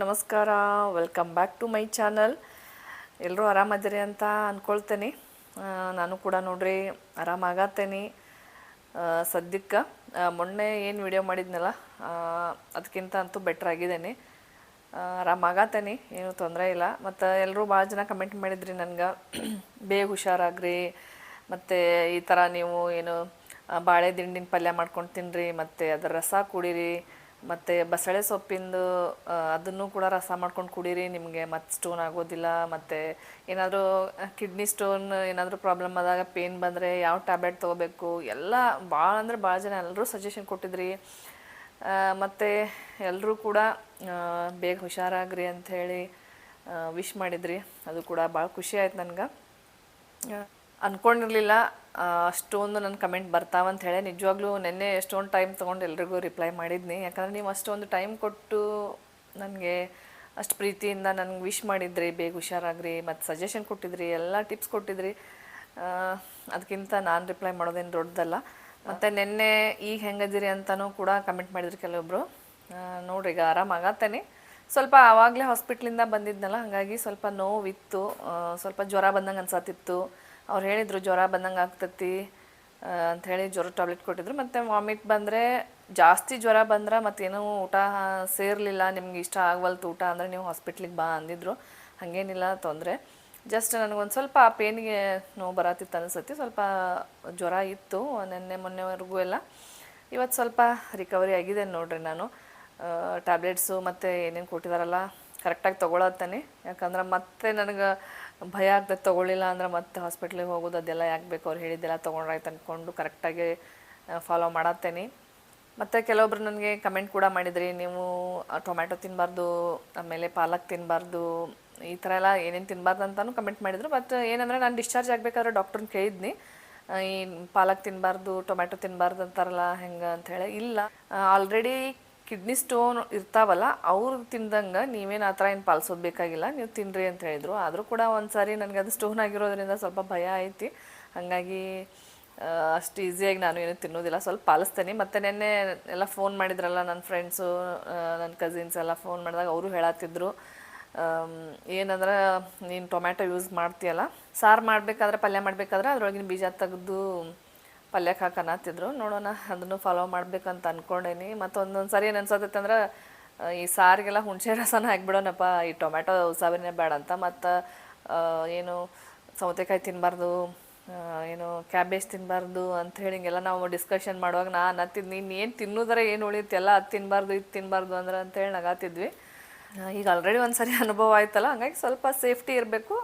ನಮಸ್ಕಾರ. Welcome back to my channel ಎಲ್ಲರೂ ಆರಾಮದಿರಿ ಅಂತ ಅಂದ್ಕೊಳ್ತೇನೆ ನಾನು ಕೂಡ ನೋಡ್ರಿ ಆರಾಮಾಗತ್ತೇನೆ. ಸದ್ಯಕ್ಕೆ ಮೊನ್ನೆ ಏನು ವಿಡಿಯೋ ಮಾಡಿದ್ನಲ್ಲ ಅದಕ್ಕಿಂತ ಅಂತೂ ಬೆಟ್ರ್ ಆಗಿದ್ದೇನೆ. ಆರಾಮಾಗತ್ತೇನೆ, ಏನೂ ತೊಂದರೆ ಇಲ್ಲ. ಮತ್ತು ಎಲ್ಲರೂ ಭಾಳ ಜನ ಕಮೆಂಟ್ ಮಾಡಿದ್ರಿ ನನಗೆ. ಬೇಗ ಹುಷಾರಾಗ್ರಿ. ಮತ್ತು ಈ ಥರ ನೀವು ಏನು ಬಾಳೆ ದಿಂಡಿನ ಪಲ್ಯ ಮಾಡ್ಕೊಂಡು ತಿನ್ನಿರಿ ಮತ್ತು ಅದರ ರಸ ಕುಡೀರಿ. ಮತ್ತು ಬಸಳೆ ಸೊಪ್ಪಿಂದು ಅದನ್ನು ಕೂಡ ರಸ ಮಾಡ್ಕೊಂಡು ಕುಡೀರಿ, ನಿಮಗೆ ಮತ್ತೆ ಸ್ಟೋನ್ ಆಗೋದಿಲ್ಲ, ಮತ್ತು ಏನಾದರೂ ಕಿಡ್ನಿ ಸ್ಟೋನ್ ಏನಾದರೂ ಪ್ರಾಬ್ಲಮ್ ಆದಾಗ ಪೇನ್ ಬಂದರೆ ಯಾವ ಟ್ಯಾಬ್ಲೆಟ್ ತೊಗೋಬೇಕು, ಎಲ್ಲ ಭಾಳ ಅಂದರೆ ಭಾಳ ಜನ ಎಲ್ಲರೂ ಸಜೆಷನ್ ಕೊಟ್ಟಿದ್ರಿ. ಮತ್ತು ಎಲ್ಲರೂ ಕೂಡ ಬೇಗ ಹುಷಾರಾಗ್ರಿ ಅಂಥೇಳಿ ವಿಶ್ ಮಾಡಿದ್ರಿ. ಅದು ಕೂಡ ಭಾಳ ಖುಷಿ ಆಯ್ತು ನನಗೆ. ಅಂದ್ಕೊಂಡಿರಲಿಲ್ಲ ಅಷ್ಟೊಂದು ನನ್ನ ಕಮೆಂಟ್ ಬರ್ತಾವಂತ ಹೇಳಿ ನಿಜವಾಗ್ಲೂ ನಿನ್ನೆ ಎಷ್ಟೊಂದು ಟೈಮ್ ತೊಗೊಂಡು ಎಲ್ರಿಗೂ ರಿಪ್ಲೈ ಮಾಡಿದ್ನಿ. ಯಾಕಂದ್ರೆ ನೀವು ಅಷ್ಟೊಂದು ಟೈಮ್ ಕೊಟ್ಟು ನನಗೆ ಅಷ್ಟು ಪ್ರೀತಿಯಿಂದ ನನಗೆ ವಿಶ್ ಮಾಡಿದ್ರಿ, ಬೇಗ ಹುಷಾರಾಗ್ರಿ, ಮತ್ತು ಸಜೆಷನ್ ಕೊಟ್ಟಿದ್ರಿ, ಎಲ್ಲ ಟಿಪ್ಸ್ ಕೊಟ್ಟಿದ್ರಿ. ಅದಕ್ಕಿಂತ ನಾನು ರಿಪ್ಲೈ ಮಾಡೋದೇನು ದೊಡ್ಡದಲ್ಲ. ಮತ್ತು ನಿನ್ನೆ ಈಗ ಹೆಂಗದಿರಿ ಅಂತಲೂ ಕೂಡ ಕಮೆಂಟ್ ಮಾಡಿದ್ರಿ ಕೆಲವೊಬ್ಬರು ನೋಡ್ರಿ, ಈಗ ಆರಾಮಾಗತ್ತೇನೆ ಸ್ವಲ್ಪ ಆವಾಗಲೇ ಹಾಸ್ಪಿಟ್ಲಿಂದ ಬಂದಿದ್ನಲ್ಲ, ಹಾಗಾಗಿ ಸ್ವಲ್ಪ ನೋವಿತ್ತು. ಸ್ವಲ್ಪ ಜ್ವರ ಬಂದಂಗೆ ಅನ್ಸತ್ತಿತ್ತು ಅವ್ರು ಹೇಳಿದರು, ಜ್ವರ ಬಂದಂಗೆ ಆಗ್ತೈತಿ ಅಂಥೇಳಿ ಜ್ವರ ಟ್ಯಾಬ್ಲೆಟ್ ಕೊಟ್ಟಿದ್ರು. ಮತ್ತು ವಾಮಿಟ್ ಬಂದರೆ ಜಾಸ್ತಿ ಜ್ವರ ಬಂದ್ರೆ ಮತ್ತೇನೂ ಊಟ ಸೇರಲಿಲ್ಲ, ನಿಮ್ಗೆ ಇಷ್ಟ ಆಗವಲ್ತು ಊಟ ಅಂದರೆ ನೀವು ಹಾಸ್ಪಿಟ್ಲಿಗೆ ಬಾ ಅಂದಿದ್ರು. ಹಾಗೇನಿಲ್ಲ, ತೊಂದರೆ. ಜಸ್ಟ್ ನನಗೊಂದು ಸ್ವಲ್ಪ ಆ ಪೇನಿಗೆ ನೋವು ಬರತ್ತಿತ್ತು ಅನಿಸತಿ ಸ್ವಲ್ಪ ಜ್ವರ ಇತ್ತು, ನಿನ್ನೆ ಮೊನ್ನೆವರೆಗೂ ಎಲ್ಲ. ಇವತ್ತು ಸ್ವಲ್ಪ ರಿಕವರಿ ಆಗಿದೆ ನೋಡ್ರಿ ನಾನು. ಟ್ಯಾಬ್ಲೆಟ್ಸು ಮತ್ತು ಏನೇನು ಕೊಟ್ಟಿದಾರಲ್ಲ ಕರೆಕ್ಟಾಗಿ ತೊಗೊಳತ್ತಾನೆ. ಯಾಕಂದ್ರೆ ಮತ್ತೆ ನನಗೆ ಭಯ ಆಗ್ತದೆ ತೊಗೊಳ್ಳಿಲ್ಲ ಅಂದ್ರೆ ಮತ್ತೆ ಹಾಸ್ಪಿಟ್ಲಿಗೆ ಹೋಗೋದು, ಅದೆಲ್ಲ ಯಾಕೆ ಬೇಕು? ಅವ್ರು ಹೇಳಿದ್ದೆಲ್ಲ ತೊಗೊಂಡ್ರಾಯ್ತು ಅಂದ್ಕೊಂಡು ಕರೆಕ್ಟಾಗಿ ಫಾಲೋ ಮಾಡತ್ತೇನೆ. ಮತ್ತು ಕೆಲವೊಬ್ರು ನನಗೆ ಕಮೆಂಟ್ ಕೂಡ ಮಾಡಿದ್ರಿ, ನೀವು ಟೊಮ್ಯಾಟೊ ತಿನ್ನಬಾರ್ದು ಆಮೇಲೆ ಪಾಲಕ್ ತಿನ್ನಬಾರ್ದು ಈ ಥರ ಎಲ್ಲ ಏನೇನು ತಿನ್ನಬಾರ್ದು ಅಂತಲೂ ಕಮೆಂಟ್ ಮಾಡಿದ್ರು. ಬಟ್ ಏನಂದರೆ ನಾನು ಡಿಸ್ಚಾರ್ಜ್ ಆಗಬೇಕಾದ್ರೆ ಡಾಕ್ಟ್ರನ್ನ ಕೇಳಿದ್ನಿ. ಈ ಪಾಲಕ್ ತಿನ್ನಬಾರ್ದು ಟೊಮ್ಯಾಟೊ ತಿನ್ನಬಾರ್ದು ಅಂತಾರಲ್ಲ, ಹೆಂಗೆ ಅಂಥೇಳಿ ಇಲ್ಲ. ಆಲ್ರೆಡಿ ಕಿಡ್ನಿ ಸ್ಟೋನ್ ಇರ್ತಾವಲ್ಲ ಅವ್ರು ತಿಂದಂಗೆ ನೀವೇನು ಆ ಥರ ಏನು ಪಾಲಿಸೋದು ಬೇಕಾಗಿಲ್ಲ, ನೀವು ತಿನ್ನಿರಿ ಅಂತ ಹೇಳಿದ್ರು. ಆದರೂ ಕೂಡ ಒಂದು ಸಾರಿ ನನಗೆ ಅದು ಸ್ಟೋನ್ ಆಗಿರೋದ್ರಿಂದ ಸ್ವಲ್ಪ ಭಯ ಐತಿ ಹಾಗಾಗಿ ಅಷ್ಟು ಈಸಿಯಾಗಿ ನಾನು ಏನು ತಿನ್ನೋದಿಲ್ಲ. ಸ್ವಲ್ಪ ಪಾಲಿಸ್ತೇನೆ. ಮತ್ತು ನೆನ್ನೆ ಎಲ್ಲ ಫೋನ್ ಮಾಡಿದ್ರಲ್ಲ ನನ್ನ ಫ್ರೆಂಡ್ಸು ನನ್ನ ಕಸಿನ್ಸ್ ಎಲ್ಲ ಫೋನ್ ಮಾಡಿದಾಗ ಅವರು ಹೇಳತ್ತಿದ್ರು ಏನಂದ್ರೆ, ನೀನು ಟೊಮ್ಯಾಟೊ ಯೂಸ್ ಮಾಡ್ತೀಯಲ್ಲ, ಸಾರು ಮಾಡಬೇಕಾದ್ರೆ, ಪಲ್ಯ ಮಾಡಬೇಕಾದ್ರೆ ಅದರೊಳಗಿನ ಬೀಜ ತೆಗೆದು ಪಲ್ಯಕ್ಕೆ ಹಾಕನತ್ತಿದ್ರು ನೋಡೋಣ, ಅದನ್ನು ಫಾಲೋ ಮಾಡ್ಬೇಕಂತ ಅನ್ಕೊಂಡೇನಿ. ಮತ್ತು ಒಂದೊಂದು ಸರಿ ಏನು ಅನ್ಸತ್ತೈತೆ ಅಂದ್ರೆ ಈ ಸಾರಿಗೆಲ್ಲ ಹುಣಸೆ ರಸನ ಹಾಕ್ಬಿಡೋಣಪ್ಪ, ಈ ಟೊಮ್ಯಾಟೊ ಸಾವಿರನೇ ಬೇಡ ಅಂತ. ಮತ್ತು ಏನು ಸೌತೆಕಾಯಿ ತಿನ್ನಬಾರ್ದು ಏನು ಕ್ಯಾಬೇಜ್ ತಿನ್ನಬಾರ್ದು ಅಂತ ಹೇಳಿ ಹಿಂಗೆಲ್ಲ ನಾವು ಡಿಸ್ಕಷನ್ ಮಾಡುವಾಗ ನಾನು ಅನ್ನತ್ತಿದ್ದು ನೀನು ಏನು ತಿನ್ನೋದ್ರೆ ಏನು ಉಳಿಯುತ್ತೆ? ಎಲ್ಲ ಅದು ತಿನ್ನಬಾರ್ದು ಇದು ತಿನ್ನಬಾರ್ದು ಅಂದ್ರೆ ಅಂತೇಳಿ ನಗಾತಿದ್ವಿ ಈಗ ಆಲ್ರೆಡಿ ಒಂದು ಸರಿ ಅನುಭವ ಆಯ್ತಲ್ಲ, ಹಂಗಾಗಿ ಸ್ವಲ್ಪ ಸೇಫ್ಟಿ ಇರಬೇಕು.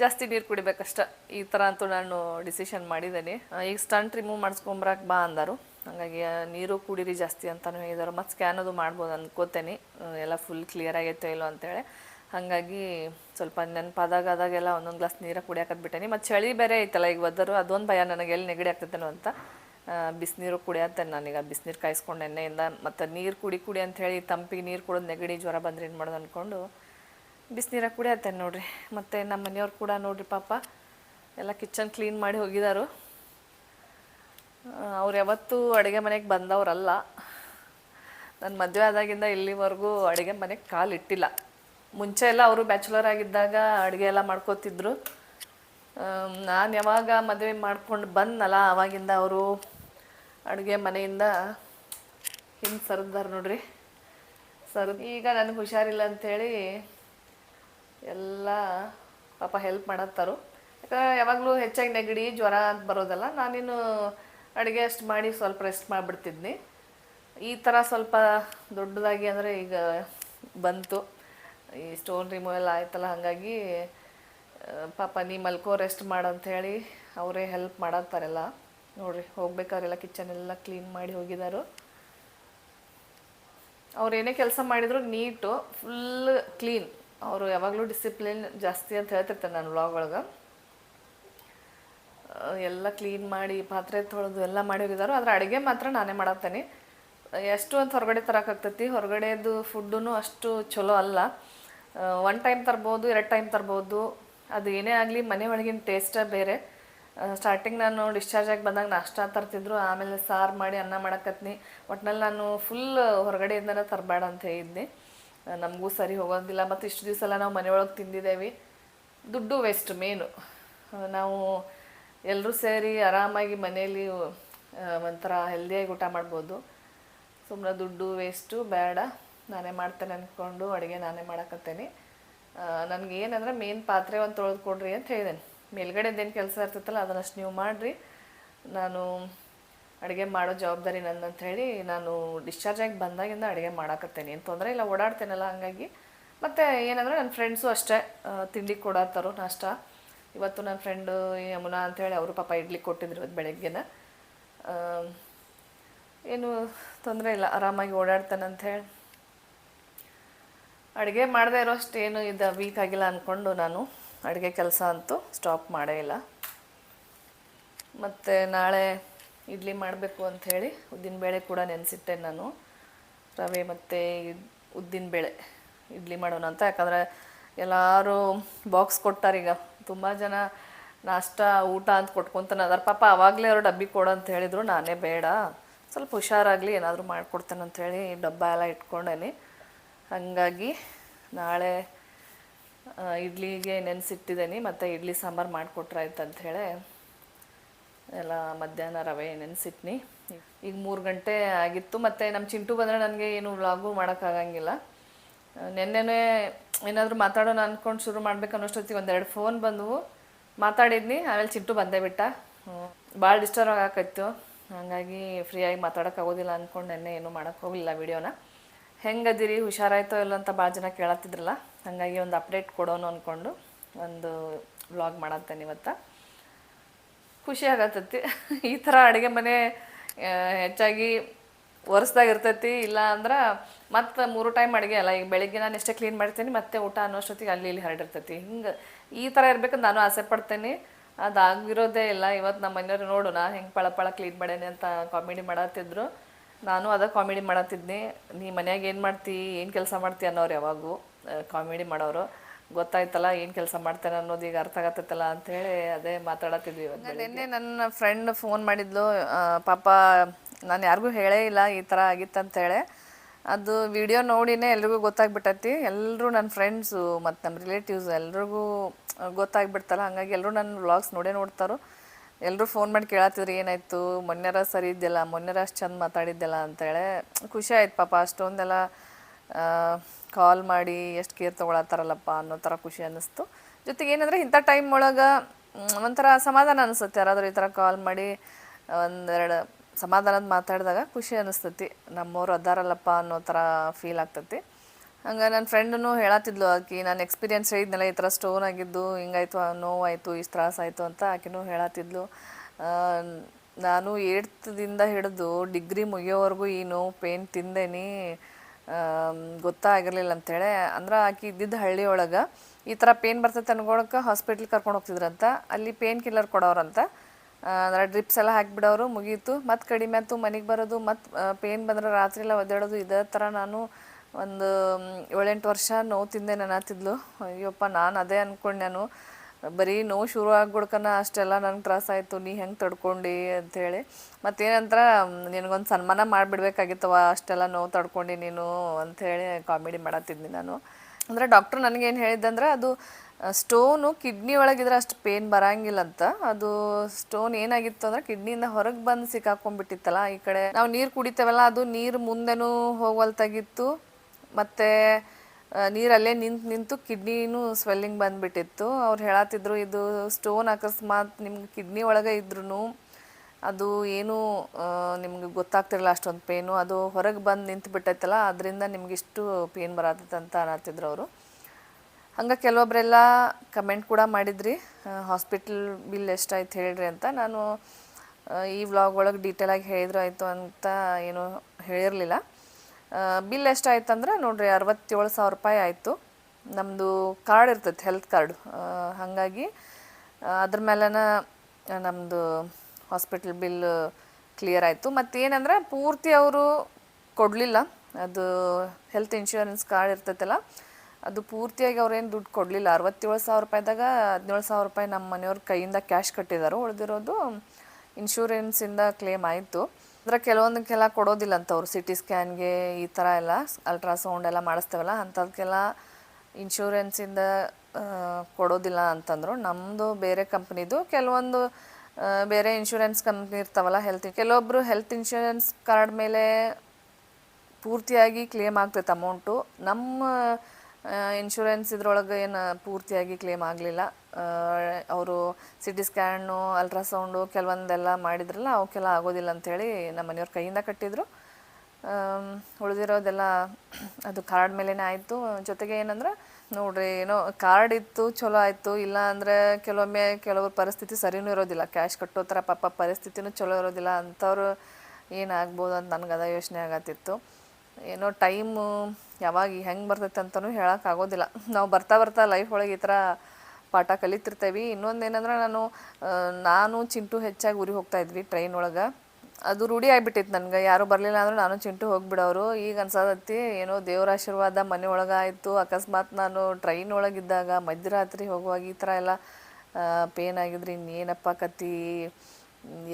ಜಾಸ್ತಿ ನೀರು ಕುಡಿಬೇಕಷ್ಟ. ಈ ಥರ ಅಂತೂ ನಾನು ಡಿಸಿಷನ್ ಮಾಡಿದ್ದೀನಿ. ಈಗ ಸ್ಟಂಟ್ ರಿಮೂವ್ ಮಾಡಿಸ್ಕೊಂಬರಕ್ಕೆ ಬಾ ಅಂದರು. ಹಾಗಾಗಿ ನೀರು ಕುಡೀರಿ ಜಾಸ್ತಿ ಅಂತಲೂ ಹೇಳಿದರು. ಮತ್ತು ಸ್ಕ್ಯಾನ್ ಅದು ಮಾಡ್ಬೋದು ಅಂದ್ಕೋತೇನೆ ಎಲ್ಲ ಫುಲ್ ಕ್ಲಿಯರ್ ಆಗೈತೋ ಇಲ್ಲೋ ಅಂತೇಳಿ ಹಾಗಾಗಿ, ಸ್ವಲ್ಪ ನೆನಪಾದಾಗ ಅದಾಗೆಲ್ಲ ಒಂದೊಂದು ಗ್ಲಾಸ್ ನೀರ ಕುಡಿಯಾಕತ್ ಬಿಟ್ಟೇನಿ. ಮತ್ತು ಚಳಿ ಬೇರೆ ಐತಲ್ಲ, ಈಗ ವೆದರು ಅದೊಂದು ಭಯ ನನಗೆ ಎಲ್ಲಿ ನೆಗಡಿ ಆಗ್ತೈತೇನೋ ಅಂತ. ಬಿಸಿನೀರು ಕುಡಿಯತ್ತೆ ನಾನೀಗ ಬಿಸಿನೀರು ಕಾಯಿಸ್ಕೊಂಡು ಎಣ್ಣೆಯಿಂದ, ಮತ್ತು ನೀರು ಕುಡಿ ಕುಡಿ ಅಂತ ಹೇಳಿ ತಂಪಿಗೆ ನೀರು ಕುಡಿದು ನೆಗಡಿ ಜ್ವರ ಬಂದ್ರೆ ಏನು ಮಾಡೋದು ಅಂದ್ಕೊಂಡು ಬಿಸಿನೀರ ಕುಡಿಯತ್ತೇನೆ ನೋಡ್ರಿ. ಮತ್ತು ನಮ್ಮ ಮನೆಯವ್ರು ಕೂಡ ನೋಡ್ರಿ ಪಾಪ ಎಲ್ಲ ಕಿಚನ್ ಕ್ಲೀನ್ ಮಾಡಿ ಹೋಗಿದಾರು. ಅವ್ರು ಯಾವತ್ತೂ ಅಡುಗೆ ಮನೆಗೆ ಬಂದವರಲ್ಲ. ನನ್ನ ಮದುವೆ ಆದಾಗಿಂದ ಇಲ್ಲಿವರೆಗೂ ಅಡುಗೆ ಮನೆಗೆ ಕಾಲಿಟ್ಟಿಲ್ಲ ಮುಂಚೆ ಎಲ್ಲ ಅವರು ಬ್ಯಾಚುಲರ್ ಆಗಿದ್ದಾಗ ಅಡುಗೆ ಎಲ್ಲ ಮಾಡ್ಕೋತಿದ್ರು. ನಾನು ಯಾವಾಗ ಮದುವೆ ಮಾಡ್ಕೊಂಡು ಬಂದನಲ್ಲ ಆವಾಗಿಂದ ಅವರು ಅಡುಗೆ ಮನೆಯಿಂದ ಹಿಂದೆ ಸರಿದಾರೆ ನೋಡ್ರಿ. ಸರ್ ಈಗ ನನಗೆ ಹುಷಾರಿಲ್ಲ ಅಂಥೇಳಿ ಎಲ್ಲ ಪಾಪ ಹೆಲ್ಪ್ ಮಾಡತ್ತಾರು. ಯಾಕಂದ್ರೆ ಯಾವಾಗಲೂ ಹೆಚ್ಚಾಗಿ ನೆಗಡಿ, ಜ್ವರ ಅಂತ ಬರೋದಲ್ಲ ನಾನೇನು ಅಡುಗೆ ಅಷ್ಟು ಮಾಡಿ ಸ್ವಲ್ಪ ರೆಸ್ಟ್ ಮಾಡಿಬಿಡ್ತಿದ್ನಿ. ಈ ಥರ ಸ್ವಲ್ಪ ದೊಡ್ಡದಾಗಿ ಅಂದರೆ ಈಗ ಬಂತು. ಈ ಸ್ಟೋನ್ ರಿಮೂವಲ್ ಆಯ್ತಲ್ಲ, ಹಾಗಾಗಿ ಪಾಪ ನೀ ಮಲ್ಕೋ ರೆಸ್ಟ್ ಮಾಡಂತ ಹೇಳಿ ಅವರೇ ಹೆಲ್ಪ್ ಮಾಡತ್ತಾರೆಲ್ಲ. ನೋಡ್ರಿ ಹೋಗ್ಬೇಕಾದ್ರೆಲ್ಲ ಕಿಚನ್ ಎಲ್ಲ ಕ್ಲೀನ್ ಮಾಡಿ ಹೋಗಿದಾರು. ಅವ್ರು ಏನೇ ಕೆಲಸ ಮಾಡಿದ್ರು ನೀಟು ಫುಲ್ ಕ್ಲೀನ್ ಅವರು ಯಾವಾಗಲೂ ಡಿಸಿಪ್ಲಿನ್ ಜಾಸ್ತಿ ಅಂತ ಹೇಳ್ತಿರ್ತಾರೆ ನಾನು ವ್ಲಾಗ್ ಒಳಗೆ. ಎಲ್ಲ ಕ್ಲೀನ್ ಮಾಡಿ ಪಾತ್ರೆ ತೊಳೆದು ಎಲ್ಲ ಮಾಡಿ ಹೋಗಿದಾರೋ ಆದ್ರೆ ಅಡುಗೆ ಮಾತ್ರ ನಾನೇ ಮಾಡತ್ತೇನೆ. ಎಷ್ಟು ಅಂತ ಹೊರಗಡೆ ತರೋಕ್ಕಾಗ್ತೈತಿ ಹೊರಗಡೆದು ಫುಡ್ಡೂ ಅಷ್ಟು ಚಲೋ ಅಲ್ಲ. ಒನ್ ಟೈಮ್ ತರ್ಬೋದು, ಎರಡು ಟೈಮ್ ತರ್ಬೋದು, ಅದು ಏನೇ ಆಗಲಿ ಮನೆ ಒಳಗಿನ ಟೇಸ್ಟೇ ಬೇರೆ. ಸ್ಟಾರ್ಟಿಂಗ್ ನಾನು ಡಿಸ್ಚಾರ್ಜ್ ಆಗಿ ಬಂದಾಗ ನಾಷ್ಟ ತರ್ತಿದ್ರು, ಆಮೇಲೆ ಸಾರು ಮಾಡಿ ಅನ್ನ ಮಾಡಕತ್ನಿ. ಒಟ್ನಲ್ಲಿ ನಾನು ಫುಲ್ ಹೊರಗಡೆಯಿಂದನೇ ತರಬೇಡ ಅಂತ ಹೇಳಿದ್ನಿ. ನಮಗೂ ಸರಿ ಹೋಗೋದಿಲ್ಲ. ಮತ್ತು ಇಷ್ಟು ದಿವಸ ಎಲ್ಲ ನಾವು ಮನೆಯೊಳಗೆ ತಿಂದಿದ್ದೇವೆ ದುಡ್ಡು ವೇಸ್ಟ್ ಮೇನು ನಾವು ಎಲ್ಲರೂ ಸೇರಿ ಆರಾಮಾಗಿ ಮನೆಯಲ್ಲಿ ಒಂಥರ ಹೆಲ್ದಿಯಾಗಿ ಊಟ ಮಾಡ್ಬೋದು. ಸುಮ್ಮನೆ ದುಡ್ಡು ವೇಸ್ಟು ಬೇಡ. ನಾನೇ ಮಾಡ್ತೇನೆ ಅಂದ್ಕೊಂಡು ಅಡುಗೆ ನಾನೇ ಮಾಡಕತ್ತೇನೆ. ನನಗೆ ಏನಂದ್ರೆ ಮೇನ್ ಪಾತ್ರೆ ಒಂದು ತೊಳೆದು ಕೊಡ್ರಿ ಅಂತ ಹೇಳಿದ್ದೇನೆ ಮೇಲ್ಗಡೆದೇನು ಕೆಲಸ ಇರ್ತೈತಲ್ಲ, ಅದನ್ನಷ್ಟು ನೀವು ಮಾಡಿರಿ. ನಾನು ಅಡುಗೆ ಮಾಡೋ ಜವಾಬ್ದಾರಿ ನನ್ನ ಹೇಳಿ ನಾನು ಡಿಸ್ಚಾರ್ಜ್ ಆಗಿ ಬಂದಾಗಿಂದ ಅಡುಗೆ ಮಾಡಾಕತ್ತೇನೆ. ಏನು ತೊಂದರೆ ಇಲ್ಲ, ಓಡಾಡ್ತೇನಲ್ಲ ಹಂಗಾಗಿ. ಮತ್ತು ಏನಂದರೆ ನನ್ನ ಫ್ರೆಂಡ್ಸು ಅಷ್ಟೇ ತಿಂಡಿ ಕೊಡತ್ತಾರು ನಾಷ್ಟ. ಇವತ್ತು ನನ್ನ ಫ್ರೆಂಡು ಯಮುನಾ ಅಂಥೇಳಿ ಅವರು ಪಾಪ ಇಡ್ಲಿ ಕೊಟ್ಟಿದ್ರು ಇವತ್ತು ಬೆಳಗ್ಗೆನ. ಏನು ತೊಂದರೆ ಇಲ್ಲ, ಆರಾಮಾಗಿ ಓಡಾಡ್ತಾನೆ ಅಂತ ಹೇಳಿ ಅಡುಗೆ ಮಾಡದೇ ಇರೋಷ್ಟು ಏನು ಇದು ವೀಕ್ ಆಗಿಲ್ಲ ಅಂದ್ಕೊಂಡು ನಾನು ಅಡುಗೆ ಕೆಲಸ ಅಂತೂ ಸ್ಟಾಪ್ ಮಾಡೇ ಇಲ್ಲ. ಮತ್ತು ನಾಳೆ ಇಡ್ಲಿ ಮಾಡಬೇಕು ಅಂಥೇಳಿ ಉದ್ದಿನಬೇಳೆ ಕೂಡ ನೆನೆಸಿಟ್ಟೆ ನಾನು. ರವೆ ಮತ್ತು ಉದ್ದಿನಬೇಳೆ ಇಡ್ಲಿ ಮಾಡೋಣ ಅಂತ. ಯಾಕಂದರೆ ಎಲ್ಲರೂ ಬಾಕ್ಸ್ ಕೊಟ್ಟಾರೀಗ ತುಂಬ ಜನ ನಾಷ್ಟ, ಊಟ ಅಂತ ಕೊಟ್ಕೊತಾನೆ ಅದಾರ. ಪಾಪ ಆವಾಗಲೇ ಅವರು ಡಬ್ಬಿ ಕೊಡು ಅಂತ ಹೇಳಿದರು. ನಾನೇ ಬೇಡ. ಸ್ವಲ್ಪ ಹುಷಾರಾಗಲಿ, ಏನಾದರೂ ಮಾಡಿಕೊಡ್ತೇನೆ ಅಂಥೇಳಿ ಡಬ್ಬ ಎಲ್ಲ ಇಟ್ಕೊಂಡೇನಿ. ಹಾಗಾಗಿ ನಾಳೆ ಇಡ್ಲಿಗೆ ನೆನೆಸಿಟ್ಟಿದ್ದೀನಿ ಮತ್ತು ಇಡ್ಲಿ ಸಾಂಬಾರು ಮಾಡಿಕೊಟ್ರಾಯ್ತು ಅಂಥೇಳಿ ಎಲ್ಲ ಮಧ್ಯಾಹ್ನ ರವೆ ನೆನೆಸಿಟ್ನಿ. ಈಗ ಮೂರು ಗಂಟೆ ಆಗಿತ್ತು. ಮತ್ತು ನಮ್ಮ ಚಿಂಟು ಬಂದರೆ ನನಗೆ ಏನು ವ್ಲಾಗು ಮಾಡೋಕ್ಕಾಗಂಗಿಲ್ಲ ನಿನ್ನೆನೇ ಏನಾದರೂ ಮಾತಾಡೋಣ ಅಂದ್ಕೊಂಡು ಶುರು ಮಾಡಬೇಕು ಅನ್ನೋಷ್ಟೊತ್ತಿಗೆ ಒಂದೆರಡು ಫೋನ್ ಬಂದವು. ಮಾತಾಡಿದ್ನಿ. ಆಮೇಲೆ ಚಿಂಟು ಬಂದೇ ಬಿಟ್ಟ. ಭಾಳ ಡಿಸ್ಟರ್ಬ್ ಆಗಾಕತ್ತು. ಹಾಗಾಗಿ ಫ್ರೀಯಾಗಿ ಮಾತಾಡೋಕ್ಕಾಗೋದಿಲ್ಲ ಅಂದ್ಕೊಂಡು ನೆನ್ನೆ ಏನೂ ಮಾಡೋಕ್ಕೆ ಹೋಗಿಲ್ಲ ವಿಡಿಯೋನ. ಹೆಂಗದಿರಿ? ಹುಷಾರಾಯ್ತೋ ಇಲ್ಲ ಅಂತ ಭಾಳ ಜನ ಕೇಳತ್ತಿದ್ರಲ್ಲ. ಹಾಗಾಗಿ ಒಂದು ಅಪ್ಡೇಟ್ ಕೊಡೋಣ ಅಂದ್ಕೊಂಡು ಒಂದು ವ್ಲಾಗ್ ಮಾಡತ್ತೇನೆ ಇವತ್ತು. ಖುಷಿ ಆಗತ್ತೈತಿ. ಈ ಥರ ಅಡುಗೆ ಮನೆ ಹೆಚ್ಚಾಗಿ ವರ್ಷದಾಗ ಇರ್ತೈತಿ. ಇಲ್ಲ ಅಂದ್ರೆ ಮತ್ತೆ ಮೂರು ಟೈಮ್ ಅಡುಗೆ ಅಲ್ಲ, ಈಗ ಬೆಳಿಗ್ಗೆ ನಾನು ಎಷ್ಟೇ ಕ್ಲೀನ್ ಮಾಡ್ತೀನಿ, ಮತ್ತೆ ಊಟ ಅನ್ನೋಷ್ಟೊತ್ತಿಗೆ ಅಲ್ಲಿ ಇಲ್ಲಿ ಹರಡಿರ್ತೈತಿ. ಹಿಂಗೆ ಈ ಥರ ಇರ್ಬೇಕಂತ ನಾನು ಆಸೆ ಪಡ್ತೇನೆ. ಅದಾಗಿರೋದೇ ಇಲ್ಲ. ಇವತ್ತು ನಮ್ಮ ಮನೆಯವ್ರು ನೋಡೋಣ ಹೆಂಗೆ ಪಳ ಪಳ ಕ್ಲೀನ್ ಮಾಡೇನಿ ಅಂತ ಕಾಮಿಡಿ ಮಾಡತ್ತಿದ್ರು ನಾನು ಅದ ಕಾಮಿಡಿ ಮಾಡತ್ತಿದ್ನಿ ನೀ ಮನ್ಯಾಗ ಏನು ಮಾಡ್ತಿ, ಏನು ಕೆಲಸ ಮಾಡ್ತಿ ಅನ್ನೋರು ಯಾವಾಗೂ ಕಾಮಿಡಿ ಮಾಡೋರು. ಗೊತ್ತಾಯ್ತಲ್ಲ ಏನು ಕೆಲಸ ಮಾಡ್ತೇನೆ ಅನ್ನೋದು ಈಗ ಅರ್ಥ ಆಗತ್ತಲ್ಲ ಅಂತ ಹೇಳಿ ಅದೇ ಮಾತಾಡತ್ತಿದ್ವಿ ಇವತ್ತು ನಿನ್ನೆ ನನ್ನ ಫ್ರೆಂಡ್ ಫೋನ್ ಮಾಡಿದ್ಲು ಪಾಪ ನಾನು ಯಾರಿಗೂ ಹೇಳೇ ಇಲ್ಲ ಈ ಥರ ಆಗಿತ್ತಂತೇಳಿ ಅದು ವಿಡಿಯೋ ನೋಡಿನೇ ಎಲ್ರಿಗೂ ಗೊತ್ತಾಗ್ಬಿಟ್ಟೈತಿ. ಎಲ್ಲರೂ ನನ್ನ ಫ್ರೆಂಡ್ಸು ಮತ್ತು ನಮ್ಮ ರಿಲೇಟಿವ್ಸ್ ಎಲ್ರಿಗೂ ಗೊತ್ತಾಗ್ಬಿಡ್ತಲ್ಲ ಹಂಗಾಗಿ ಎಲ್ಲರೂ ನನ್ನ ವ್ಲಾಗ್ಸ್ ನೋಡೇ ನೋಡ್ತಾರೋ. ಎಲ್ಲರೂ ಫೋನ್ ಮಾಡಿ ಕೇಳತ್ತಿದ್ರು ಏನಾಯ್ತು? ಮೊನ್ನೆರ ಸರಿ ಇದ್ದಿಲ್ಲ ಮೊನ್ನೆರ ಅಷ್ಟು ಚಂದ ಮಾತಾಡಿದ್ದೆಲ್ಲ ಅಂತೇಳಿ ಖುಷಿ ಆಯ್ತು ಪಾಪ ಅಷ್ಟೊಂದೆಲ್ಲ ಕಾಲ್ ಮಾಡಿ ಎಷ್ಟು ಕೇರ್ ತೊಗೊಳತ್ತಾರಲ್ಲಪ್ಪ ಅನ್ನೋ ಥರ ಖುಷಿ ಅನ್ನಿಸ್ತು. ಜೊತೆಗೆ ಏನಂದರೆ ಇಂಥ ಟೈಮ್ ಒಳಗೆ ಒಂಥರ ಸಮಾಧಾನ ಅನಿಸುತ್ತೆ. ಯಾರಾದರೂ ಈ ಥರ ಕಾಲ್ ಮಾಡಿ ಒಂದೆರಡು ಸಮಾಧಾನದ ಮಾತಾಡಿದಾಗ ಖುಷಿ ಅನಿಸ್ತೈತಿ ನಮ್ಮವ್ರು ಅದಾರಲ್ಲಪ್ಪ ಅನ್ನೋ ಥರ ಫೀಲ್ ಆಗ್ತೈತಿ. ಹಂಗೆ ನನ್ನ ಫ್ರೆಂಡೂ ಹೇಳತ್ತಿದ್ಲು ಆಕಿ, ನಾನು ಎಕ್ಸ್ಪೀರಿಯನ್ಸ್ ಹೇಳಿದ್ನಲ್ಲ ಈ ಥರ ಸ್ಟೋನ್ ಆಗಿದ್ದು, ಹಿಂಗಾಯ್ತು ನೋವಾಯಿತು, ಇಷ್ಟು ತ್ರಾಸಾಯಿತು ಅಂತ ಆಕಿನೂ ಹೇಳತ್ತಿದ್ಲು ನಾನು ಏಟ್ದಿಂದ ಹಿಡಿದು ಡಿಗ್ರಿ ಮುಗಿಯೋವರೆಗೂ ಈ ನೋವು ಪೇನ್ ತಿಂದೇನಿ. ಗೊತ್ತಾಗಿರಲಿಲ್ಲ ಅಂತೇಳಿ. ಅಂದ್ರೆ ಆಕಿ ಇದ್ದಿದ್ದ ಹಳ್ಳಿ ಒಳಗೆ ಈ ಥರ ಪೇನ್ ಬರ್ತೈತೆ ಅನ್ಕೊಳಕ್ಕೆ ಹಾಸ್ಪಿಟ್ಲ್ ಕರ್ಕೊಂಡು ಹೋಗ್ತಿದ್ರಂತ. ಅಲ್ಲಿ ಪೇನ್ ಕಿಲ್ಲರ್ ಕೊಡೋರಂತ. ಅಂದ್ರೆ ಡ್ರಿಪ್ಸ್ ಎಲ್ಲ ಹಾಕಿಬಿಡೋರು, ಮುಗೀತು. ಮತ್ತು ಕಡಿಮೆ ಆಯ್ತು ಮನೆಗೆ ಬರೋದು, ಮತ್ತು ಪೇನ್ ಬಂದ್ರೆ ರಾತ್ರಿ ಎಲ್ಲ ಒದ್ದಾಡೋದು. ಇದೇ ಥರ ನಾನು ಒಂದು ಏಳೆಂಟು ವರ್ಷ ನೋವು ತಿಂದೆ ನಾನು ಅಯ್ಯಪ್ಪ, ನಾನು ಅದೇ ಅಂದ್ಕೊಂಡು ನಾನು. ಬರೀ ನೋವು ಶುರು ಆಗ್ಬಿಡ್ಕನ ಅಷ್ಟೆಲ್ಲ ನಂಗೆ ತ್ರಾಸ ಆಯಿತು, ನೀ ಹೆಂಗೆ ತಡ್ಕೊಂಡು ಅಂಥೇಳಿ ಮತ್ತೇನಂತರ ನಿನಗೊಂದು ಸನ್ಮಾನ ಮಾಡಿಬಿಡ್ಬೇಕಾಗಿತ್ತವ ಅಷ್ಟೆಲ್ಲ ನೋವು ತಡ್ಕೊಂಡು ನೀನು ಅಂಥೇಳಿ ಕಾಮಿಡಿ ಮಾಡತ್ತಿದ್ನಿ ನಾನು. ಅಂದರೆ ಡಾಕ್ಟ್ರು ನನಗೇನು ಹೇಳಿದ್ದಂದ್ರೆ ಅದು ಸ್ಟೋನು ಕಿಡ್ನಿ ಒಳಗಿದ್ರೆ ಅಷ್ಟು ಪೇನ್ ಬರಂಗಿಲ್ಲ ಅಂತ ಅದು ಸ್ಟೋನ್ ಏನಾಗಿತ್ತು ಅಂದ್ರೆ ಕಿಡ್ನಿಯಿಂದ ಹೊರಗೆ ಬಂದು ಸಿಕ್ಕಾಕೊಂಡ್ಬಿಟ್ಟಿತ್ತಲ್ಲ ಈ ಕಡೆ. ನಾವು ನೀರು ಕುಡಿತೇವಲ್ಲ, ಅದು ನೀರು ಮುಂದೆನೂ ಹೋಗವಲ್ತಾಗಿತ್ತು. ಮತ್ತು ನೀರಲ್ಲೇ ನಿಂತು ನಿಂತು ಕಿಡ್ನಿನೂ ಸ್ವೆಲ್ಲಿಂಗ್ ಬಂದುಬಿಟ್ಟಿತ್ತು. ಅವ್ರು ಹೇಳತ್ತಿದ್ರು ಇದು ಸ್ಟೋನ್ ಅಕಸ್ಮಾತ್ ನಿಮ್ಗೆ ಕಿಡ್ನಿ ಒಳಗೆ ಇದ್ರೂ ಅದು ಏನು ನಿಮ್ಗೆ ಗೊತ್ತಾಗ್ತಿರಲ್ಲ ಅಷ್ಟೊಂದು ಪೇನು ಅದು ಹೊರಗೆ ಬಂದು ನಿಂತು ಬಿಟ್ಟೈತಲ್ಲ ಅದರಿಂದ ನಿಮ್ಗೆ ಇಷ್ಟು ಪೇನ್ ಬರತ್ತೈತೆ ಅಂತ ಅನ್ನತ್ತಿದ್ರು ಅವರು. ಹಂಗೆ ಕೆಲವೊಬ್ಬರೆಲ್ಲ ಕಮೆಂಟ್ ಕೂಡ ಮಾಡಿದ್ರಿ. ಹಾಸ್ಪಿಟಲ್ ಬಿಲ್ ಎಷ್ಟಾಯ್ತು ಹೇಳ್ರಿ ಅಂತ. ನಾನು ಈ ವ್ಲಾಗ್ ಒಳಗೆ ಡೀಟೇಲಾಗಿ ಹೇಳಿದ್ರು ಆಯಿತು ಅಂತ ಏನು ಹೇಳಿರಲಿಲ್ಲ. ಬಿಲ್ ಎಷ್ಟಾಯ್ತು ಅಂದ್ರೆ ನೋಡ್ರಿ ಅರವತ್ತೇಳು ಸಾವಿರ ರೂಪಾಯಿ ಆಯಿತು. ನಮ್ಮದು ಕಾರ್ಡ್ ಇರ್ತೈತೆ ಹೆಲ್ತ್ ಕಾರ್ಡ್ ಹಾಗಾಗಿ ಅದ್ರ ಮೇಲೆನ ನಮ್ಮದು ಹಾಸ್ಪಿಟಲ್ ಬಿಲ್ ಕ್ಲಿಯರ್ ಆಯಿತು. ಮತ್ತೇನಂದ್ರೆ ಪೂರ್ತಿ ಅವರು ಕೊಡಲಿಲ್ಲ. ಅದು ಹೆಲ್ತ್ ಇನ್ಶೂರೆನ್ಸ್ ಕಾರ್ಡ್ ಇರ್ತೈತಲ್ಲ, ಅದು ಪೂರ್ತಿಯಾಗಿ ಅವ್ರೇನು ದುಡ್ಡು ಕೊಡಲಿಲ್ಲ. ಅರವತ್ತೇಳು ಸಾವಿರ ರೂಪಾಯಿದಾಗ ಹದಿನೇಳು ಸಾವಿರ ರೂಪಾಯಿ ನಮ್ಮ ಮನೆಯವ್ರ ಕೈಯಿಂದ ಕ್ಯಾಶ್ ಕಟ್ಟಿದ್ದಾರೆ ಉಳಿದಿರೋದು ಇನ್ಶೂರೆನ್ಸಿಂದ ಕ್ಲೇಮ್ ಆಯಿತು. ಅಂದ್ರೆ ಕೆಲವೊಂದಕ್ಕೆಲ್ಲ ಕೊಡೋದಿಲ್ಲ ಅಂತ ಅವ್ರು ಸಿ ಟಿ ಸ್ಕ್ಯಾನ್ಗೆ ಈ ಥರ ಎಲ್ಲ ಅಲ್ಟ್ರಾಸೌಂಡ್ ಎಲ್ಲ ಮಾಡಿಸ್ತೇವಲ್ಲ ಅಂಥದ್ಕೆಲ್ಲ ಇನ್ಶೂರೆನ್ಸಿಂದ ಕೊಡೋದಿಲ್ಲ ಅಂತಂದರು. ನಮ್ಮದು ಬೇರೆ ಕಂಪ್ನಿದು, ಕೆಲವೊಂದು ಬೇರೆ ಇನ್ಶೂರೆನ್ಸ್ ಕಂಪ್ನಿ ಇರ್ತಾವಲ್ಲ ಹೆಲ್ತ್ ಕೆಲವೊಬ್ಬರು ಹೆಲ್ತ್ ಇನ್ಶೂರೆನ್ಸ್ ಕಾರ್ಡ್ ಮೇಲೆ ಪೂರ್ತಿಯಾಗಿ ಕ್ಲೇಮ್ ಆಗ್ತೈತೆ ಅಮೌಂಟು ನಮ್ಮ ಇನ್ಶೂರೆನ್ಸ್ ಇದ್ರೊಳಗೆ ಏನು ಪೂರ್ತಿಯಾಗಿ ಕ್ಲೇಮ್ ಆಗಲಿಲ್ಲ. ಅವರು ಸಿ ಟಿ ಸ್ಕ್ಯಾನು ಅಲ್ಟ್ರಾಸೌಂಡು ಕೆಲವೊಂದೆಲ್ಲ ಮಾಡಿದ್ರಲ್ಲ, ಅವಕ್ಕೆಲ್ಲ ಆಗೋದಿಲ್ಲ ಅಂಥೇಳಿ ನಮ್ಮ ಮನೆಯವ್ರ ಕೈಯಿಂದ ಕಟ್ಟಿದ್ರು. ಉಳಿದಿರೋದೆಲ್ಲ ಅದು ಕಾರ್ಡ್ ಮೇಲೇ ಆಯಿತು. ಜೊತೆಗೆ ಏನಂದ್ರೆ, ನೋಡ್ರಿ, ಏನೋ ಕಾರ್ಡ್ ಇತ್ತು, ಚಲೋ ಆಯಿತು. ಇಲ್ಲ ಅಂದರೆ ಕೆಲವೊಮ್ಮೆ ಕೆಲವ್ರ ಪರಿಸ್ಥಿತಿ ಸರಿನೂ ಇರೋದಿಲ್ಲ. ಕ್ಯಾಶ್ ಕಟ್ಟೋ ಥರ ಪಾಪ ಪರಿಸ್ಥಿತಿನೂ ಚಲೋ ಇರೋದಿಲ್ಲ. ಅಂಥವ್ರು ಏನಾಗ್ಬೋದು ಅಂತ ನನಗದ ಯೋಚನೆ ಆಗತ್ತಿತ್ತು. ಏನೋ ಟೈಮು ಯಾವಾಗ ಹೆಂಗೆ ಬರ್ತೈತೆ ಅಂತಲೂ ಹೇಳೋಕ್ಕಾಗೋದಿಲ್ಲ ನಾವು ಬರ್ತಾ ಬರ್ತಾ ಲೈಫ್ ಒಳಗೆ ಈ ಥರ ಪಾಠ ಕಲಿತಿರ್ತೇವೆ. ಇನ್ನೊಂದು ಏನಂದ್ರೆ ನಾನು ನಾನು ಚಿಂಟು ಹೆಚ್ಚಾಗಿ ಉರಿ ಹೋಗ್ತಾ ಇದ್ವಿ ಟ್ರೈನ್ ಒಳಗೆ. ಅದು ರೂಢಿ ಆಗಿಬಿಟ್ಟಿತ್ತು ನನಗೆ. ಯಾರು ಬರಲಿಲ್ಲ ಅಂದ್ರೆ ನಾನು ಚಿಂಟು ಹೋಗಿಬಿಡೋರು. ಈಗ ಅನ್ಸೋದತ್ತಿ ಏನೋ ದೇವ್ರ ಆಶೀರ್ವಾದ ಮನೆ ಒಳಗೆ ಆಯಿತು. ಅಕಸ್ಮಾತ್ ನಾನು ಟ್ರೈನ್ ಒಳಗಿದ್ದಾಗ ಮಧ್ಯರಾತ್ರಿ ಹೋಗುವಾಗ ಈ ಥರ ಎಲ್ಲ ಪೇನ್ ಆಗಿದ್ರಿ ಇನ್ನೇನಪ್ಪ ಕತ್ತಿ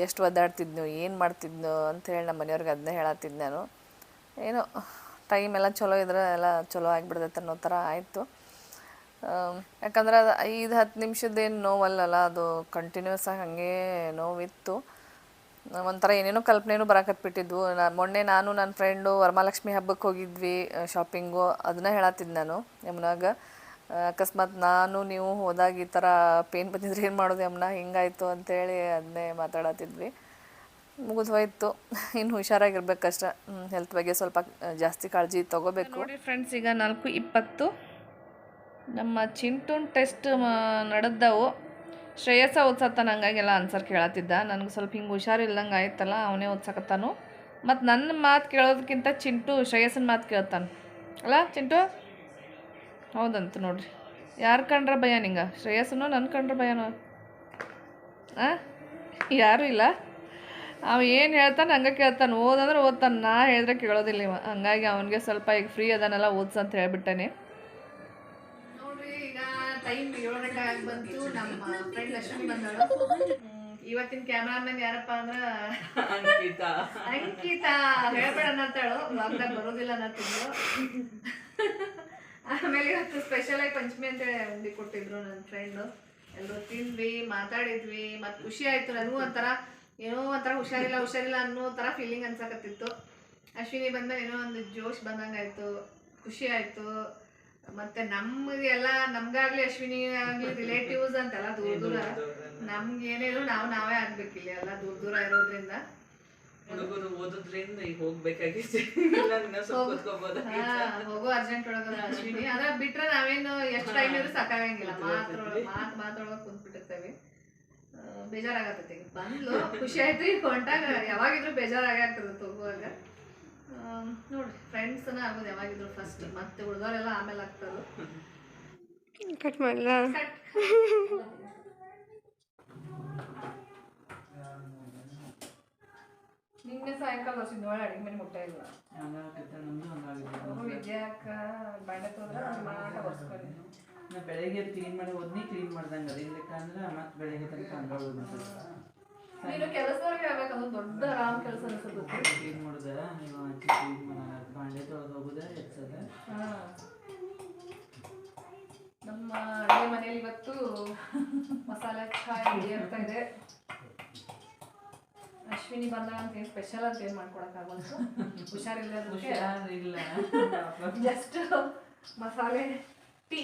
ಎಷ್ಟು ಒದ್ದಾಡ್ತಿದ್ನು, ಏನು ಮಾಡ್ತಿದ್ನು ಹೇಳಿ ನಮ್ಮ ಮನೆಯವ್ರಿಗೆ ಅದನ್ನೇ ಹೇಳತ್ತಿದ್ದು ನಾನು. ಏನೋ ಟೈಮ್ ಎಲ್ಲ ಚಲೋ ಇದ್ರೆ ಎಲ್ಲ ಚಲೋ ಆಗಿಬಿಡ್ತೈತೆ ಅನ್ನೋ ಥರ ಆಯಿತು. ಯಾಕಂದ್ರೆ ಅದು ಐದು, ಹತ್ತು ನಿಮಿಷದ್ದೇನು ನೋವಲ್ಲಲ್ಲ, ಅದು ಕಂಟಿನ್ಯೂಸ್ ಆಗಿ ಹಾಗೆ ನೋವಿತ್ತು. ಒಂಥರ ಏನೇನೋ ಕಲ್ಪನೆನೂ ಬರಾಕತ್ಬಿಟ್ಟಿದ್ವು ನಾ, ಮೊನ್ನೆ ನಾನು ನನ್ನ ಫ್ರೆಂಡು ವರಮಾಲಕ್ಷ್ಮಿ ಹಬ್ಬಕ್ಕೆ ಹೋಗಿದ್ವಿ ಶಾಪಿಂಗು ಅದನ್ನ ಹೇಳತ್ತಿದ್ದು ನಾನು ಯಮುನಾಗ. ಅಕಸ್ಮಾತ್ ನಾನು, ನೀವು ಹೋದಾಗ ಈ ಥರ ಪೇನ್ ಬಂದಿದ್ರೆ ಏನು ಮಾಡೋದು ಯಮುನಾ? ಹಿಂಗಾಯಿತು ಅಂತೇಳಿ ಅದನ್ನೇ ಮಾತಾಡತ್ತಿದ್ವಿ. ಮುಗಿದು ಹೋಯ್ತು ಇನ್ನು ಹುಷಾರಾಗಿರ್ಬೇಕಷ್ಟ. ಹೆಲ್ತ್ ಬಗ್ಗೆ ಸ್ವಲ್ಪ ಜಾಸ್ತಿ ಕಾಳಜಿ ತಗೋಬೇಕು. ನೋಡಿ ಫ್ರೆಂಡ್ಸ್ ಈಗ ನಾಲ್ಕು ಇಪ್ಪತ್ತು. ನಮ್ಮ ಚಿಂಟುನ್ ಟೆಸ್ಟ್ ನಡೆದವು. ಶ್ರೇಯಸ ಓದ್ಸತ್ತಾನ ಹಂಗಾಗೆಲ್ಲ ಆನ್ಸರ್ ಕೇಳತ್ತಿದ್ದ. ನನಗೆ ಸ್ವಲ್ಪ ಹಿಂಗೆ ಹುಷಾರಿಲ್ದಂಗೆ ಆಯ್ತಲ್ಲ, ಅವನೇ ಓದ್ಸಕತ್ತಾನು. ಮತ್ತು ನನ್ನ ಮಾತು ಕೇಳೋದಕ್ಕಿಂತ ಚಿಂಟು ಶ್ರೇಯಸನ ಮಾತು ಕೇಳ್ತಾನೆ. ಅಲ್ಲ, ಚಿಂಟು? ಹೌದಂತ ನೋಡ್ರಿ. ಯಾರು ಕಂಡ್ರೆ ಭಯ ನಿಂಗೆ? ಶ್ರೇಯಸ್ಸನೋ ನನ್ನ ಕಂಡ್ರೆ ಭಯನೋ? ಹಾಂ ಯಾರೂ ಇಲ್ಲ? ಅವ ಏನು ಹೇಳ್ತಾನೆ ಹಂಗೆ ಕೇಳ್ತಾನೆ ಓದಂದ್ರೆ ಓದ್ತಾನೆ ನಾ ಹೇಳಿದ್ರೆ ಕೇಳೋದಿಲ್ಲ ಇವ. ಹಂಗಾಗಿ ಅವನಿಗೆ ಸ್ವಲ್ಪ ಈಗ ಫ್ರೀ ಅದಾನೆಲ್ಲ ಓದ್ಸ ಅಂತ ಹೇಳ್ಬಿಟ್ಟೇನೆ. ನೋಡ್ರಿ ಈಗ ಟೈಮ್ ಏಳರಕ್ಕೆ ಆಗಿ ಬಂತು ನಮ್ಮ ಫ್ರೆಂಡ್ ಲಕ್ಷ್ಮಿ ಬಂದಳು. ಇವತ್ತಿನ ಕ್ಯಾಮ್ರಾಮನ್ ಯಾರಪ್ಪ ಅಂದ್ರ ಅಂಕಿತಾ. ಅಂಕಿತಾ. ಹೇಳ್ಬೇಡ ಅನ್ನತ್ತಾಳು ಬ್ಲಾಗ್ದಾಗ ಬರೋದಿಲ್ಲ ಅನ್ನತ್ತಿದ್ರು ಆಮೇಲೆ ಇವತ್ತು ಸ್ಪೆಷಲ್ ಆಗಿ ಪಂಚಮಿ ಅಂತೇಳಿ ಉಂಡಿ ಕೊಟ್ಟಿದ್ರು ನನ್ನ ಫ್ರೆಂಡು ಎಲ್ಲರೂ ತಿಂದ್ವಿ ಮಾತಾಡಿದ್ವಿ ಮತ್ತೆ ಖುಷಿ ಆಯ್ತು ನನಗೂ ಒಂಥರ. ಏನೋ ಒಂಥರ ಹುಷಾರಿಲ್ಲ ಹುಷಾರಿಲ್ಲ ಅನ್ನೋ ಥರ ಫೀಲಿಂಗ್ ಅನ್ಸಕತ್ತಿತ್ತು. ಅಶ್ವಿನಿ ಬಂದ್ಮೇಲೆ ಏನೋ ಒಂದು ಜೋಶ್ ಬಂದಂಗೆ ಆಯಿತು ಖುಷಿ ಆಯಿತು. ಮತ್ತೆ ನಮಗೆಲ್ಲ ನಮ್ಗಾಗ್ಲಿ ಅಶ್ವಿನಿ ಆಗ್ಲಿ ರಿಲೇಟಿವ್ಸ್ ಅಂತೆಲ್ಲ ದೂರ ದೂರ. ನಮ್ಗೆ ಏನಿದ್ರು ನಾವು ನಾವೇ ಆಗ್ಬೇಕಿಲ್ಲ ಎಲ್ಲ ದೂರ ದೂರ ಇರೋದ್ರಿಂದ. ಹುಡುಗರು ಓದೋದ್ರಿಂದ ಈಗ ಹೋಗ್ಬೇಕಾಗಿತ್ತು. ಹೋಗೋ. ಅರ್ಜೆಂಟ್ ಒಳಗ ಅಶ್ವಿನಿ. ಅದ್ರ ಬಿಟ್ರೆ ನಾವೇನು ಎಷ್ಟು ಟೈಮ್ ಇದ್ರು ಸಾಕಾಗಂಗಿಲ್ಲ. ಮಾತ್ರ ಮಾತ್ ಮಾತ್ರೊಳಗ ಕುಂತ್ಬಿಟ್ಟಿರ್ತೇವೆ. ಈಗ ಬಂದ್ಲು. ಖುಷಿ ಆಯ್ತು. ಈಗ ಹೊಂಟಾಗ ಯಾವಾಗಿದ್ರು ಬೇಜಾರಾಗ್ತದ ತಗೋವಾಗ. ನೋಡ್ರಿ ಫ್ರೆಂಡ್ಸ್ನ ಆಗೋದು ಯಾವಾಗಿದ್ರು ಫಸ್ಟ್ ಮತ್ತೆ ಹುಡುಗರೆಲ್ಲ ಆಮೇಲೆ ಆಗ್ತದೆ. ಕಟ್ ಮಾಡಲ್ಲ ನಿನ್ನೆ ಸಾಯಂಕಾಲ ವರ್ಷದ ಒಳ್ಳೆ ಅಡಿಗೆ ಮನೆ ಮುಟ್ಟ ಇಲ್ಲ. ವಿದ್ಯಾಕ ಬಾಂಡೆ ತೊಂದ್ರೆ ಮಾಟ ಒರ್ಸ್ಕೊಂಡು ನಾ ಬೆಳಗ್ಗೆ ಕ್ಲೀನ್ ಮಾಡಿ ಒದ್ನಿ ಕ್ಲೀನ್ ಮಾಡ್ದಂಗೆ ಅದ ಅಂದ್ರೆ ಮತ್ತೆ ಬೆಳಗ್ಗೆ ತನಕ ಹಂಗ ನೀನು ಕೆಲಸದವ್ರಿಗೆ ಆಗ್ಬೇಕು ಅದು ದೊಡ್ಡ ಆರಾಮ್ ಕೆಲಸ ಅನ್ಸುತ್ತೆ. ಕ್ಲೀನ್ ಮಾಡುದ? ನೀವು ಹಚ್ಚಿ ಕ್ಲೀನ್ ಮಾಡ ಬಾಂಡೆ ತೊಳೆದು ಹೋಗುದ ಎಚ್ಚದ ನಮ್ಮ ಅಡುಗೆ ಮನೆಯಲ್ಲಿ ಇವತ್ತು ಮಸಾಲೆ ಚಾಯ್ ರೆಡಿ ಆಗ್ತಾ ಇದೆ. ಅಶ್ವಿನಿ ಬಂದಾಗ ಅಂತ ಏನು ಸ್ಪೆಷಲ್ ಅಂತ ಏನು ಮಾಡ್ಕೊಡಕ್ಕಾಗಲ್ತು ಹುಷಾರಿಲ್ಲ ಹುಷಾರಿಲ್ಲ. ಜಸ್ಟ್ ಮಸಾಲೆ ಟೀ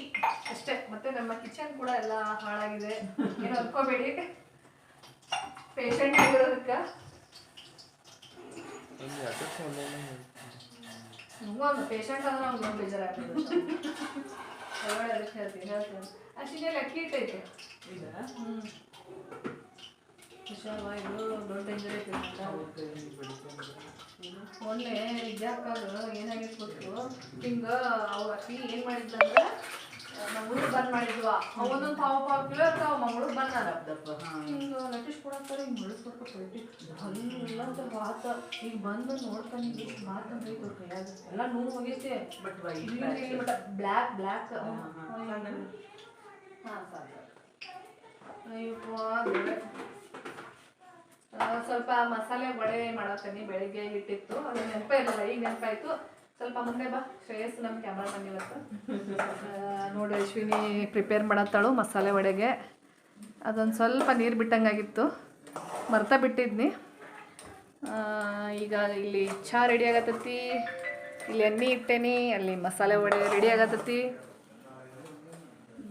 ಅಷ್ಟೇ. ಮತ್ತೆ ನಮ್ಮ ಕಿಚನ್ ಕೂಡ ಎಲ್ಲ ಹಾಳಾಗಿದೆ. ಏನು ಅನ್ಕೋಬೇಡಿ. ಪೇಷಂಟ್ ಆಗಿರೋದಕ್ಕೆ? ಒಂದು ಪೇಷಂಟ್ ಅಂದ್ರೆ ಒಂದು ಬೇಜಾರಾಗ್ತದೆ ಅದಕ್ಕೆ ಹೇಳ್ತೀನಿ ಹೇಳ್ತೀನಿ. ಅಕ್ಕಿ ಇಟ್ಟೈತೆ ಈಗ ಹ್ಞೂ ಹುಷಾರು ಇದು ದೊಡ್ಡ ಇಂಜರಿ ಐತೆ ಮೊನ್ನೆ ವಿದ್ಯಾಕಾಗ ಏನಾಗಿತ್ತು ಗೊತ್ತು? ಹಿಂಗ ಅವ್ ಅಕ್ಕಿ ಏನ್ ಮಾಡಿದ್ದಂದ್ರ ಮಂಗಳೂರು ಬಂದ್ ಮಾಡಿದ್ವ? ಅವನೊಂದು ಪಾವು ಪಾವು ಕಿಲೋ ಇರ್ತಾವ ಮಂಗಳೂರು ಬಂದಾರ ಹಿಂಗ ನಟಿಸ್ ಕೊಡತ್ತಾರ ಹಿಂಗ್ ಕೊಟ್ಟಿ ಅಲ್ಲಂತ ಬಾತ ಈಗ ಬಂದು ನೋಡ್ತಾನೆ ಬಾತ್ ಅಂತ ಐತೆ ಅವ್ರ ಕೈಯಾಗ. ಎಲ್ಲ ನೋವು ಹೋಗೈತೆ ಬಟ್ ಇಲ್ಲಿ ಬಟ್ ಬ್ಲ್ಯಾಕ್ ಬ್ಲ್ಯಾಕ್ ಹಾ, ಹಾಂ. ಸಾಕು. ಅಯ್ಯಪ್ಪ ಸ್ವಲ್ಪ ಮಸಾಲೆ ವಡೆ ಮಾಡತ್ತೀನಿ ಬೆಳಿಗ್ಗೆ ಹಿಟ್ಟಿತ್ತು. ಅದು ನೆನಪೇ ಇರಲಿಲ್ಲ ಈಗ ನೆನಪಾಯ್ತು. ಸ್ವಲ್ಪ ಮುಂದೆ ಬಾ ಶ್ರೇಯಸ್ ನಮ್ಮ ಕ್ಯಾಮ್ರಾಮನ್ ಇವತ್ತು ನೋಡಿ, ಅಶ್ವಿನಿ ಪ್ರಿಪೇರ್ ಮಾಡತ್ತಾಳು ಮಸಾಲೆ ವಡೆಗೆ. ಅದೊಂದು ಸ್ವಲ್ಪ ನೀರು ಬಿಟ್ಟಂಗಾಗಿತ್ತು. ಮರ್ತಾ ಬಿಟ್ಟಿದ್ನಿ. ಈಗ ಇಲ್ಲಿ ಚಹಾ ರೆಡಿ ಆಗತ್ತತಿ. ಇಲ್ಲಿ ಎಣ್ಣೆ ಇಟ್ಟೇನಿ, ಅಲ್ಲಿ ಮಸಾಲೆ ವಡೆ ರೆಡಿ ಆಗತ್ತತಿ.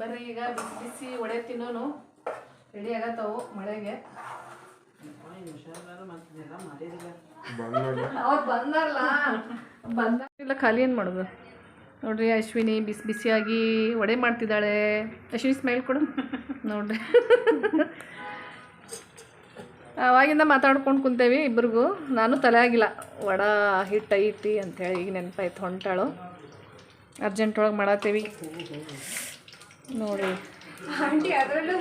ಬರ್ರಿ, ಈಗ ಬಿಸಿ ಬಿಸಿ ಒಡೆ ತಿನ್ನೋನು. ರೆಡಿ ಆಗತ್ತವು ಮಳೆಗೆ. ಹುಷಾರಾರು ಮಾಡ್ತಿದ್ದಿಲ್ಲ ಮಾಡಿದಿಲ್ಲ ಅವ್ರು ಬಂದಾರಲ್ಲ. ಬಂದ ಇಲ್ಲ ಖಾಲಿ ಏನು ಮಾಡೋದು? ನೋಡ್ರಿ, ಅಶ್ವಿನಿ ಬಿಸಿ ಬಿಸಿಯಾಗಿ ವಡೆ ಮಾಡ್ತಿದ್ದಾಳೆ. ಅಶ್ವಿನಿ ಸ್ಮೈಲ್ ಕೊಡು. ನೋಡ್ರಿ. ಅವಾಗಿಂದ ಮಾತಾಡ್ಕೊಂಡು ಕುಂತೇವಿ ಇಬ್ರಿಗೂ. ನಾನು ತಲೆ ಆಗಿಲ್ಲ. ವಡ ಹಿಟ್ಟು ಐತಿ ಅಂಥೇಳಿ ಈಗ ನೆನಪಾಯ್ತು ಹೊಂಟಾಳು. ಅರ್ಜೆಂಟ್ ಒಳಗೆ ಮಾಡತ್ತೇವಿ. ನೋಡಿ. ಆಂಟಿ ಅದರಲ್ಲೂ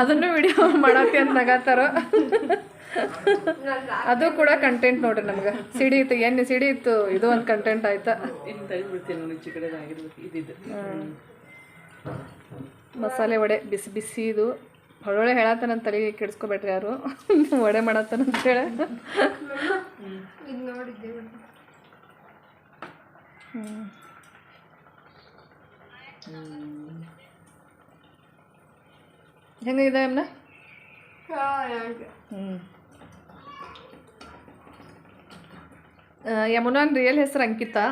ಅದನ್ನು ವಿಡಿಯೋ ಮಾಡತ್ತೆ ಅಂತ ನಗಾತಾರ? ಅದು ಕೂಡ ಕಂಟೆಂಟ್ ನೋಡ್ರಿ ನಮ್ಗೆ. ಸಿಡಿ ಇತ್ತು ಎಣ್ಣೆ ಸಿಡಿ ಇತ್ತು? ಇದು ಒಂದು ಕಂಟೆಂಟ್ ಆಯ್ತಾ? ಮಸಾಲೆ ವಡೆ ಬಿಸಿ ಬಿಸಿ ಇದು. ಹೊಳೊಳೆ ಹೇಳತ್ತನ ತಲೆಗೆ ಕೆಡಿಸ್ಕೊಬೇಡ್ರಿ ಯಾರು. ವಡೆ ಮಾಡತ್ತಾನ ಅಂತ ಹೇಳಿ. ಹೆಂಗಿದೆ ಹ್ಞೂ ಯಮುನಾನ್ ರಿಯಲ್ ಹೆಸರು ಅಂಕಿತಾ.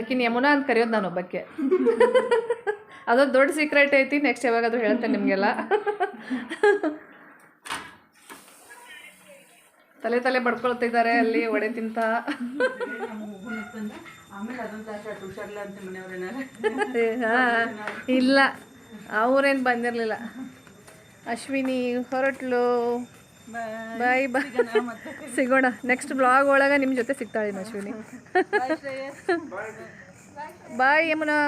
ಆಕಿನ ಯಮುನಾ ಅಂತ ಕರೆಯೋದು ನಾನು ಒಬ್ಬಕ್ಕೆ. ಅದೊಂದು ದೊಡ್ಡ ಸೀಕ್ರೆಟ್ ಐತಿ ನೆಕ್ಸ್ಟ್ ಯಾವಾಗಾದ್ರೂ ಹೇಳ್ತೇನೆ ನಿಮಗೆಲ್ಲ. ತಲೆ ತಲೆ ಬಡ್ಕೊಳ್ತಿದ್ದಾರೆ ಅಲ್ಲಿ ಒಡೆ ತಿಂತ. ಇಲ್ಲ ಅವ್ರೇನು ಬಂದಿರಲಿಲ್ಲ. ಅಶ್ವಿನಿ ಹೊರಟ್ಲು. ಬಾಯ್ ಬಾಯ್ ಸಿಗೋಣ ನೆಕ್ಸ್ಟ್ ಬ್ಲಾಗ್ ಒಳಗೆ ನಿಮ್ಮ ಜೊತೆ ಸಿಗ್ತಾಳೆ ಇದ್ದೀನಿ ಅಶ್ವಿನಿ. ಬಾಯ್ ಯಮುನಾ.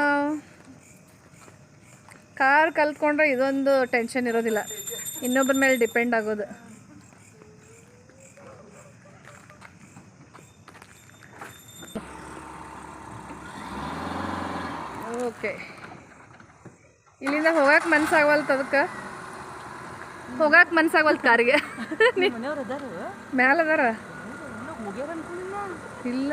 ಕಾರ್ ಕಲ್ತ್ಕೊಂಡ್ರೆ ಇದೊಂದು ಟೆನ್ಷನ್ ಇರೋದಿಲ್ಲ. ಇನ್ನೊಬ್ಬರ ಮೇಲೆ ಡಿಪೆಂಡ್ ಆಗೋದು. ಓಕೆ. ಇಲ್ಲಿಂದ ಹೋಗಕ್ಕೆ ಮನ್ಸಾಗವಲ್ತು ಅದಕ್ಕೆ ಹೋಗಕ್ಕೆ ಮನ್ಸಾಗವಲ್ತು ಕಾರಿಗೆ? ಮ್ಯಾಲದಾರ? ಇಲ್ಲ.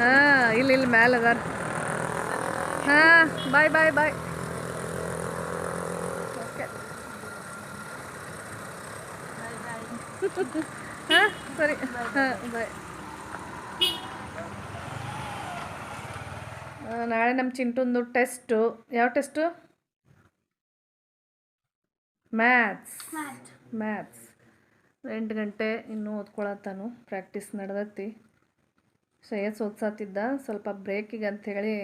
ಹಾಂ ಇಲ್ಲಿ ಇಲ್ಲಿ ಮ್ಯಾಲ ಅದಾರ ಹಾಂ ಬಾಯ್ ಬಾಯ್ ಬಾಯ್. ಓಕೆ. ಹಾಂ ಸರಿ. ಹಾಂ ಬಾಯ್. ನಾಳೆ ನಮ್ಮ ಚಿಂಟುಂದು ಟೆಸ್ಟು. ಯಾವ ಟೆಸ್ಟು? ಮ್ಯಾಥ್ಸ್. ಮ್ಯಾಥ್ಸ್. ಎಂಟು ಗಂಟೆ ಇನ್ನೂ ಓದ್ಕೊಳತ್ತಾನು. ಪ್ರಾಕ್ಟೀಸ್ ನಡೆದತ್ತಿ ಶ್ರೇಯಸ್ ಓದ್ಸಾತಿದ್ದ. ಸ್ವಲ್ಪ ಬ್ರೇಕಿಗೆ ಅಂಥೇಳಿ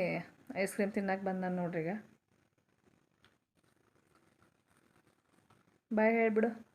ಐಸ್ ಕ್ರೀಮ್ ತಿನ್ನಕ್ಕೆ ಬಂದ ನೋಡ್ರಿ ಈಗ ಬಾಯ್ ಹೇಳ್ಬಿಡು.